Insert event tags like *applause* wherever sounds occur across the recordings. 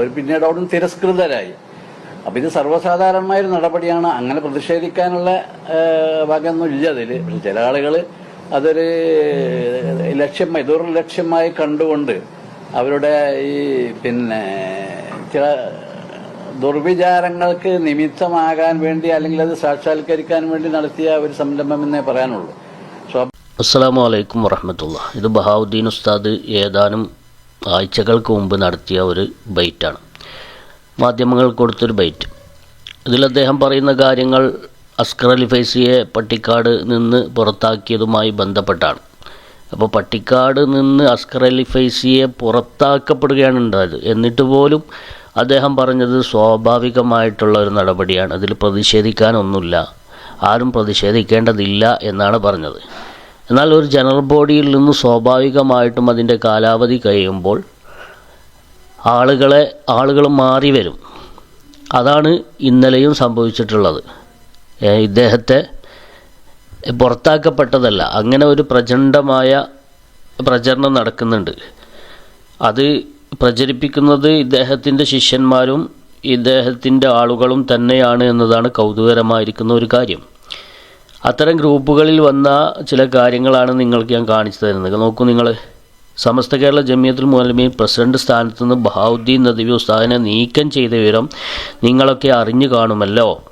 അവർ പിന്നീട് അവിടുന്ന് തിരസ്കൃതരായി. അപ്പൊ ഇത് സർവസാധാരണമായ ഒരു നടപടിയാണ്. അങ്ങനെ പ്രതിഷേധിക്കാനുള്ള ഭാഗമൊന്നും ഇല്ല അതിൽ പക്ഷെ ചില ആളുകൾ അതൊരു ലക്ഷ്യമായി ദുർലക്ഷ്യമായി കണ്ടുകൊണ്ട് അവരുടെ ഈ പിന്നെ ചില ദുർവിചാരങ്ങൾക്ക് നിമിത്തമാകാൻ വേണ്ടി അല്ലെങ്കിൽ അത് സാക്ഷാത്കരിക്കാൻ വേണ്ടി നടത്തിയ ഒരു സംരംഭം എന്നേ പറയാനുള്ളൂ. അസ്സാം വലൈക്കും വറഹമത്തുള്ള ഇത് ബഹാവുദ്ദീൻ ഉസ്താദ് ഏതാനും ആഴ്ചകൾക്ക് മുമ്പ് നടത്തിയ ഒരു ബൈറ്റാണ്. മാധ്യമങ്ങൾ കൊടുത്തൊരു ബൈറ്റ്. ഇതിൽ അദ്ദേഹം പറയുന്ന കാര്യങ്ങൾ അസ്കർ അലി ഫൈസിയെ പട്ടിക്കാട് നിന്ന് പുറത്താക്കിയതുമായി ബന്ധപ്പെട്ടാണ്. അപ്പോൾ പട്ടിക്കാട് നിന്ന് അസ്കർ അലി ഫൈസിയെ പുറത്താക്കപ്പെടുകയാണ് ഉണ്ടായത്. എന്നിട്ട് പോലും അദ്ദേഹം പറഞ്ഞത് സ്വാഭാവികമായിട്ടുള്ള ഒരു നടപടിയാണ്. അതിൽ പ്രതിഷേധിക്കാനൊന്നുമില്ല. ആരും പ്രതിഷേധിക്കേണ്ടതില്ല എന്നാണ് പറഞ്ഞത്. എന്നാൽ ഒരു ജനറൽ ബോഡിയിൽ നിന്ന് സ്വാഭാവികമായിട്ടും അതിന്റെ കാലാവധി കഴിയുമ്പോൾ ആളുകളെ ആളുകൾ മാറി വരും. അതാണ് ഇന്നലെയും സംഭവിച്ചിട്ടുള്ളത്. ഇദ്ദേഹത്തെ പുറത്താക്കപ്പെട്ടതല്ല. അങ്ങനെ ഒരു പ്രചണ്ഡമായ പ്രചരണം നടക്കുന്നുണ്ട്. അത് പ്രചരിപ്പിക്കുന്നത് ഇദ്ദേഹത്തിന്റെ ശിഷ്യന്മാരും ഇദ്ദേഹത്തിന്റെ ആളുകളും തന്നെയാണ് എന്നതാണ് കൗതുകരമായിരിക്കുന്ന ഒരു കാര്യം. അത്തരം ഗ്രൂപ്പുകളിൽ വന്ന ചില കാര്യങ്ങളാണ് നിങ്ങൾക്ക് ഞാൻ കാണിച്ചു തരുന്നത്. നോക്കൂ നിങ്ങൾ സമസ്ത കേരള ജമിയത്തുൽ മുലമീൻ പ്രസിഡന്റ് സ്ഥാനത്ത് നിന്ന് ബഹാവുദ്ദീൻ നദവി ഉസ്താദിനെ നീക്കം ചെയ്ത വിവരം നിങ്ങളൊക്കെ അറിഞ്ഞു കാണുമല്ലോ.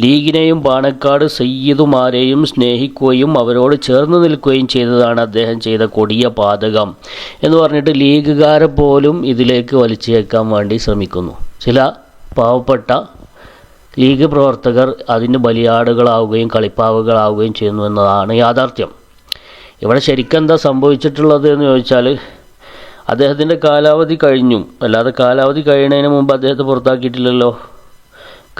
ലീഗിനെയും പാണക്കാട് സയ്യിദുമാരെയും സ്നേഹിക്കുകയും അവരോട് ചേർന്ന് നിൽക്കുകയും ചെയ്തതാണ് അദ്ദേഹം ചെയ്ത കൊടിയ പാതകം എന്ന് പറഞ്ഞിട്ട് ലീഗുകാരെ പോലും ഇതിലേക്ക് വലിച്ചേക്കാൻ വേണ്ടി ശ്രമിക്കുന്നു. ചില പാവപ്പെട്ട ലീഗ് പ്രവർത്തകർ അതിന് ബലിയാടുകളാവുകയും കളിപ്പാവുകളാവുകയും ചെയ്യുന്നു എന്നതാണ് യാഥാർത്ഥ്യം. ഇവിടെ ശരിക്കെന്താ സംഭവിച്ചിട്ടുള്ളത് എന്ന് ചോദിച്ചാൽ അദ്ദേഹത്തിന്റെ കാലാവധി കഴിഞ്ഞു. അല്ലാതെ കാലാവധി കഴിയുന്നതിന് മുമ്പ് അദ്ദേഹത്തെ പുറത്താക്കിയിട്ടില്ലല്ലോ.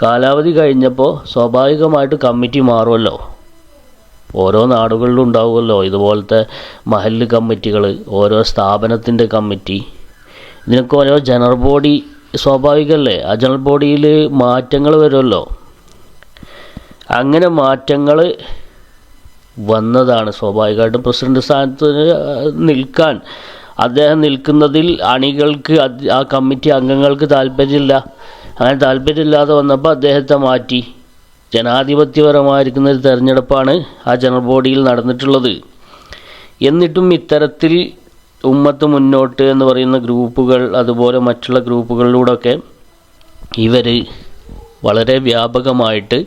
കാലാവധി കഴിഞ്ഞപ്പോൾ സ്വാഭാവികമായിട്ട് കമ്മിറ്റി മാറുമല്ലോ. ഓരോ നാടുകളിലും ഉണ്ടാവുമല്ലോ ഇതുപോലത്തെ മഹല്ല് കമ്മിറ്റികൾ ഓരോ സ്ഥാപനത്തിന്റെ കമ്മിറ്റി. ഇതിനൊക്കെ ഓരോ ജനറൽ ബോഡി സ്വാഭാവികമല്ലേ? ജനറൽ ബോഡിയിൽ മാറ്റങ്ങൾ വരുമല്ലോ. അങ്ങനെ മാറ്റങ്ങൾ വന്നതാണ് സ്വാഭാവികമായിട്ടും പ്രസിഡന്റ് സ്ഥാനത്ത് നിൽക്കാൻ. അദ്ദേഹം നിൽക്കുന്നതിൽ അണികൾക്ക് ആ കമ്മിറ്റി അംഗങ്ങൾക്ക് താല്പര്യമില്ല. അങ്ങനെ താല്പര്യമില്ലാതെ വന്നപ്പോൾ അദ്ദേഹത്തെ മാറ്റി. ജനാധിപത്യപരമായിരിക്കുന്ന ഒരു തെരഞ്ഞെടുപ്പാണ് ആ ജനറൽ ബോഡിയിൽ നടന്നിട്ടുള്ളത്. എന്നിട്ടും ഇത്തരത്തിൽ ഉമ്മത്ത് മുന്നോട്ട് എന്ന് പറയുന്ന ഗ്രൂപ്പുകൾ അതുപോലെ മറ്റുള്ള ഗ്രൂപ്പുകളിലൂടെയൊക്കെ ഇവർ വളരെ വ്യാപകമായിട്ട്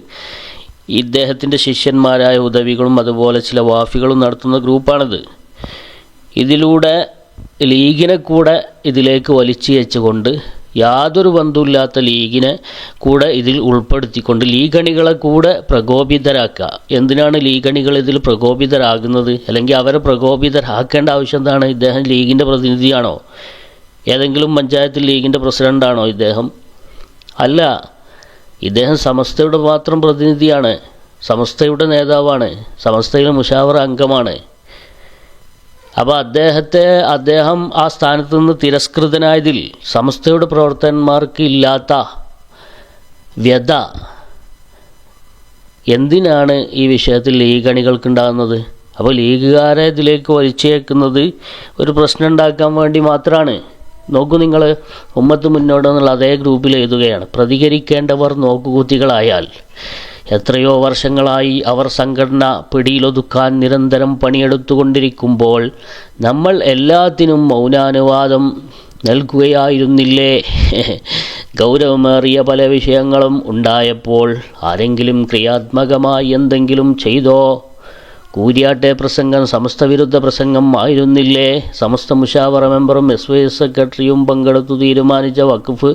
ഇദ്ദേഹത്തിന്റെ ശിഷ്യന്മാരായ ഉദവികളും അതുപോലെ ചില വാഫികളും നടത്തുന്ന ഗ്രൂപ്പാണിത്. ഇതിലൂടെ ലീഗിനെ കൂടെ ഇതിലേക്ക് വലിച്ചു വെച്ചുകൊണ്ട് യാതൊരു ബന്ധമില്ലാത്ത ലീഗിനെ കൂടെ ഇതിൽ ഉൾപ്പെടുത്തിക്കൊണ്ട് ലീഗണികളെ കൂടെ പ്രകോപിതരാക്കുക. എന്തിനാണ് ലീഗണികൾ ഇതിൽ പ്രകോപിതരാകുന്നത്? അല്ലെങ്കിൽ അവരെ പ്രകോപിതരാക്കേണ്ട ആവശ്യം എന്താണ്? ഇദ്ദേഹം ലീഗിന്റെ പ്രതിനിധിയാണോ? ഏതെങ്കിലും പഞ്ചായത്ത് ലീഗിന്റെ പ്രസിഡന്റാണോ ഇദ്ദേഹം? അല്ല ഇദ്ദേഹം സമസ്തയുടെ മാത്രം പ്രതിനിധിയാണ്. സമസ്തയുടെ നേതാവാണ്. സമസ്തയിലെ മുഷാവർ അംഗമാണ്. അപ്പോൾ അദ്ദേഹത്തെ അദ്ദേഹം ആ സ്ഥാനത്ത് നിന്ന് തിരസ്കൃതനായതിൽ സമസ്തയുടെ പ്രവർത്തകന്മാർക്ക് ഇല്ലാത്ത വ്യത എന്തിനാണ് ഈ വിഷയത്തിൽ ലീഗ് അണികൾക്കുണ്ടാകുന്നത് അപ്പോൾ ലീഗുകാരെ ഇതിലേക്ക് വലിച്ചേക്കുന്നത് ഒരു പ്രശ്നം ഉണ്ടാക്കാൻ വേണ്ടി മാത്രമാണ് നോക്കൂ നിങ്ങൾ ഉമ്മത്ത് മുന്നോട്ട് എന്നുള്ള അതേ ഗ്രൂപ്പിൽ എഴുതുകയാണ്. പ്രതികരിക്കേണ്ടവർ നോക്കുകുത്തികളായാൽ എത്രയോ വർഷങ്ങളായി അവർ സംഘടന പിടിയിലൊതുക്കാൻ നിരന്തരം പണിയെടുത്തുകൊണ്ടിരിക്കുമ്പോൾ നമ്മൾ എല്ലാത്തിനും മൗനാനുവാദം നൽകുകയായിരുന്നില്ലേ? *laughs* ഗൗരവമേറിയ പല വിഷയങ്ങളും ഉണ്ടായപ്പോൾ ആരെങ്കിലും ക്രിയാത്മകമായി എന്തെങ്കിലും ചെയ്തോ? കൂരിയാട്ടെ പ്രസംഗം സമസ്ത വിരുദ്ധ പ്രസംഗം ആയിരുന്നില്ലേ? സമസ്ത മുഷാവറ മെമ്പറും എസ് വൈ എസ് സെക്രട്ടറിയും പങ്കെടുത്തു തീരുമാനിച്ച വഖഫ്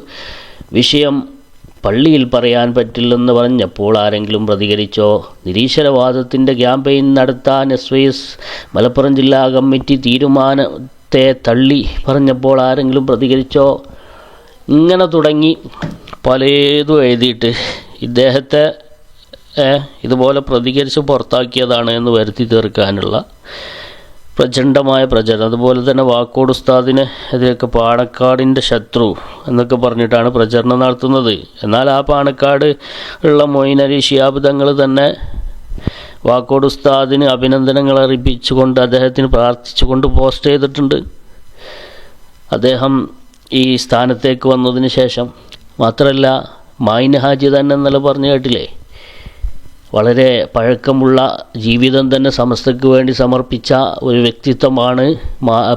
വിഷയം പള്ളിയിൽ പറയാൻ പറ്റില്ലെന്ന് പറഞ്ഞപ്പോൾ ആരെങ്കിലും പ്രതികരിച്ചോ? നിരീശ്വരവാദത്തിന്റെ ക്യാമ്പയിൻ നടത്താൻ എസ് വൈ എസ് മലപ്പുറം ജില്ലാ കമ്മിറ്റി തീരുമാനത്തെ തള്ളി പറഞ്ഞപ്പോൾ ആരെങ്കിലും പ്രതികരിച്ചോ? ഇങ്ങനെ തുടങ്ങി പലതും എഴുതിയിട്ട് ഇദ്ദേഹത്തെ ഇതുപോലെ പ്രതികരിച്ച് പുറത്താക്കിയതാണ് എന്ന് വരുത്തി തീർക്കാനുള്ള പ്രചണ്ഡമായ പ്രചരണം. അതുപോലെ തന്നെ വാക്കോട് ഉസ്താദിനെ എതിരൊക്കെ പാണക്കാടിന്റെ ശത്രു എന്നൊക്കെ പറഞ്ഞിട്ടാണ് പ്രചരണം നടത്തുന്നത്. എന്നാൽ ആ പാണക്കാട് ഉള്ള മൊയ്നരി ഷിയാബ് തങ്ങൾ തന്നെ വാക്കോട് ഉസ്താദിന് അഭിനന്ദനങ്ങൾ അറിയിച്ചുകൊണ്ട് അദ്ദേഹത്തിന് പ്രാർത്ഥിച്ചുകൊണ്ട് പോസ്റ്റ് ചെയ്തിട്ടുണ്ട്. അദ്ദേഹം ഈ സ്ഥാനത്തേക്ക് വന്നതിന് ശേഷം മാത്രമല്ല മായിൻ ഹാജി തന്നെ എന്നല്ല പറഞ്ഞു കേട്ടില്ലേ? വളരെ പഴക്കമുള്ള ജീവിതം തന്നെ സമസ്തയ്ക്ക് വേണ്ടി സമർപ്പിച്ച ഒരു വ്യക്തിത്വമാണ്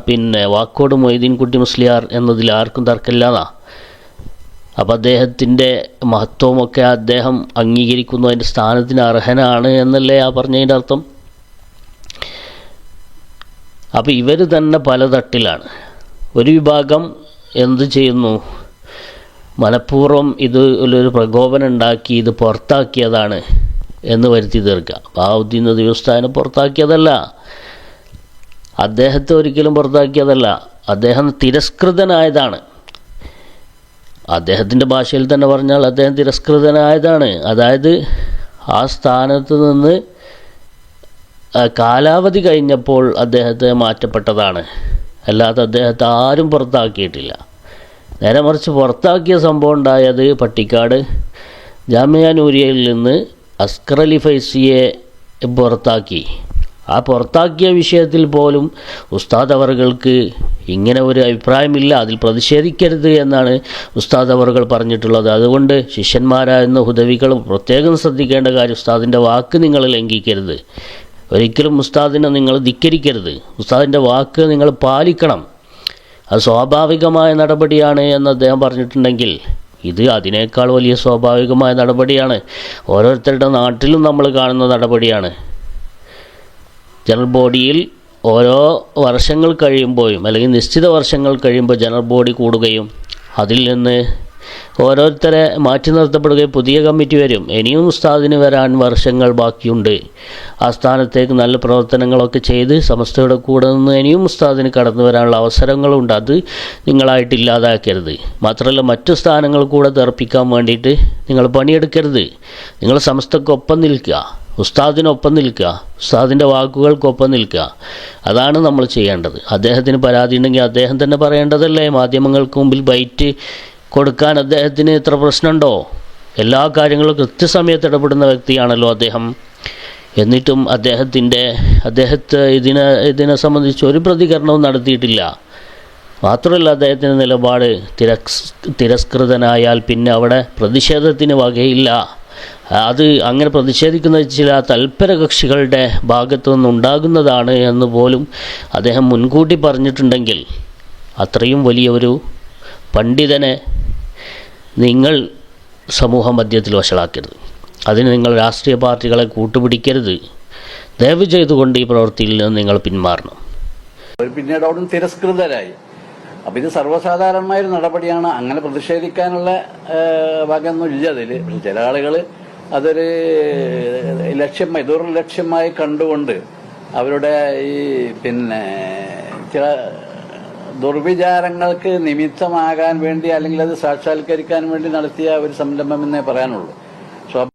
പിന്നെ വാക്കോട് മൊയ്തീൻകുട്ടി മുസ്ലിയാർ എന്നതിൽ ആർക്കും തർക്കമില്ലാതാ അപ്പം അദ്ദേഹത്തിന്റെ മഹത്വമൊക്കെ അദ്ദേഹം അംഗീകരിക്കുന്നു അതിന്റെ സ്ഥാനത്തിന് അർഹനാണ് എന്നല്ലേ ആ പറഞ്ഞതിന്റെ അർത്ഥം? അപ്പോൾ ഇവർ തന്നെ പല തട്ടിലാണ് ഒരു വിഭാഗം എന്ത് ചെയ്യുന്നു? മനഃപൂർവം ഇത് ഒരു പ്രകോപനം ഉണ്ടാക്കി ഇത് പുറത്താക്കിയതാണ്. എന്ന് വരുത്തി തീർക്കുക. ബാവുദ്ദീൻ ദിവസ്ഥാനം പുറത്താക്കിയതല്ല. അദ്ദേഹത്തെ ഒരിക്കലും പുറത്താക്കിയതല്ല. അദ്ദേഹം തിരസ്കൃതനായതാണ്. അദ്ദേഹത്തിന്റെ ഭാഷയിൽ തന്നെ പറഞ്ഞാൽ അദ്ദേഹം തിരസ്കൃതനായതാണ്. അതായത് ആ സ്ഥാനത്ത് നിന്ന് കാലാവധി കഴിഞ്ഞപ്പോൾ അദ്ദേഹത്തെ മാറ്റപ്പെട്ടതാണ്. അല്ലാതെ അദ്ദേഹത്തെ ആരും പുറത്താക്കിയിട്ടില്ല. നേരെ മറിച്ച് പുറത്താക്കിയ സംഭവം ഉണ്ടായത് പട്ടിക്കാട് ജാമ്യാനൂരിയയിൽ നിന്ന് അസ്കർ അലി ഫൈസിയെ പുറത്താക്കി. ആ പുറത്താക്കിയ വിഷയത്തിൽ പോലും ഉസ്താദ് അവറുകൾക്ക് ഇങ്ങനെ ഒരു അഭിപ്രായമില്ല. അതിൽ പ്രതിഷേധിക്കരുത് എന്നാണ് ഉസ്താദ് അവറുകൾ പറഞ്ഞിട്ടുള്ളത്. അതുകൊണ്ട് ശിഷ്യന്മാരായിരുന്ന ഹുദവികൾ പ്രത്യേകം ശ്രദ്ധിക്കേണ്ട കാര്യം ഉസ്താദിന്റെ വാക്ക് നിങ്ങൾ ലംഘിക്കരുത്. ഒരിക്കലും ഉസ്താദിനെ നിങ്ങൾ ധിക്കരിക്കരുത്. ഉസ്താദിന്റെ വാക്ക് നിങ്ങൾ പാലിക്കണം. അത് സ്വാഭാവികമായ നടപടിയാണ് എന്ന് അദ്ദേഹം പറഞ്ഞിട്ടുണ്ടെങ്കിൽ ഇത് അതിനേക്കാൾ വലിയ സ്വാഭാവികമായ നടപടിയാണ്. ഓരോരുത്തരുടെ നാട്ടിലും നമ്മൾ കാണുന്ന നടപടിയാണ്. ജനറൽ ബോഡിയിൽ ഓരോ വർഷങ്ങൾ കഴിയുമ്പോഴും അല്ലെങ്കിൽ നിശ്ചിത വർഷങ്ങൾ കഴിയുമ്പോൾ ജനറൽ ബോഡി കൂടുകയും അതിൽ നിന്ന് ഓരോരുത്തരെ മാറ്റി നിർത്തപ്പെടുകയും പുതിയ കമ്മിറ്റി വരും. ഇനിയും ഉസ്താദിന് വരാൻ വർഷങ്ങൾ ബാക്കിയുണ്ട്. ആ സ്ഥാനത്തേക്ക് നല്ല പ്രവർത്തനങ്ങളൊക്കെ ചെയ്ത് സമസ്തയുടെ കൂടെ നിന്ന് ഇനിയും ഉസ്താദിന് കടന്നു വരാനുള്ള അവസരങ്ങളുണ്ട്. അത് നിങ്ങളായിട്ട് ഇല്ലാതാക്കരുത്. മാത്രമല്ല മറ്റു സ്ഥാനങ്ങൾ കൂടെ തെറപ്പിക്കാൻ വേണ്ടിയിട്ട് നിങ്ങൾ പണിയെടുക്കരുത്. നിങ്ങൾ സമസ്തക്കൊപ്പം നിൽക്കുക. ഉസ്താദിനൊപ്പം നിൽക്കുക. ഉസ്താദിന്റെ വാക്കുകൾക്കൊപ്പം നിൽക്കുക. അതാണ് നമ്മൾ ചെയ്യേണ്ടത്. അദ്ദേഹത്തിന് പരാതി ഉണ്ടെങ്കിൽ അദ്ദേഹം തന്നെ പറയേണ്ടതല്ലേ? മാധ്യമങ്ങൾക്ക് മുമ്പിൽ ബൈറ്റ് കൊടുക്കാൻ അദ്ദേഹത്തിന് ഇത്ര പ്രശ്നമുണ്ടോ? എല്ലാ കാര്യങ്ങളും കൃത്യസമയത്ത് ഇടപെടുന്ന വ്യക്തിയാണല്ലോ അദ്ദേഹം. എന്നിട്ടും അദ്ദേഹത്തിന്റെ അദ്ദേഹത്തെ ഇതിനെ ഇതിനെ സംബന്ധിച്ച് ഒരു പ്രതികരണവും നടത്തിയിട്ടില്ല. മാത്രമല്ല അദ്ദേഹത്തിന്റെ നിലപാട് തിരസ് തിരസ്കൃതനായാൽ പിന്നെ അവിടെ പ്രതിഷേധത്തിന് വകയില്ല. അത് അങ്ങനെ പ്രതിഷേധിക്കുന്ന ചില തൽപര കക്ഷികളുടെ ഭാഗത്തു നിന്നുണ്ടാകുന്നതാണ് എന്ന് പോലും അദ്ദേഹം മുൻകൂട്ടി പറഞ്ഞിട്ടുണ്ടെങ്കിൽ അത്രയും വലിയ ഒരു പണ്ഡിതനെ നിങ്ങൾ സമൂഹ മധ്യത്തിൽ വഷളാക്കരുത്. അതിന് നിങ്ങൾ രാഷ്ട്രീയ പാർട്ടികളെ കൂട്ടുപിടിക്കരുത്. ദയവ് ചെയ്തുകൊണ്ട് ഈ പ്രവൃത്തിയിൽ നിന്ന് നിങ്ങൾ പിന്മാറണം. പിന്നീട് അവിടെ തിരസ്കൃതരായി. അപ്പൊ ഇത് സർവസാധാരണമായ ഒരു നടപടിയാണ്. അങ്ങനെ പ്രതിഷേധിക്കാനുള്ള വകയൊന്നും ഇല്ല അതിൽ പക്ഷെ ചില ആളുകൾ അതൊരു ലക്ഷ്യമായി ദുർലക്ഷ്യമായി കണ്ടുകൊണ്ട് അവരുടെ ഈ പിന്നെ ചില ദുർവിചാരങ്ങൾക്ക് നിമിത്തമാകാൻ വേണ്ടി അല്ലെങ്കിൽ അത് സാക്ഷാത്കരിക്കാൻ വേണ്ടി നടത്തിയ ഒരു സംരംഭം എന്നേ പറയാനുള്ളൂ.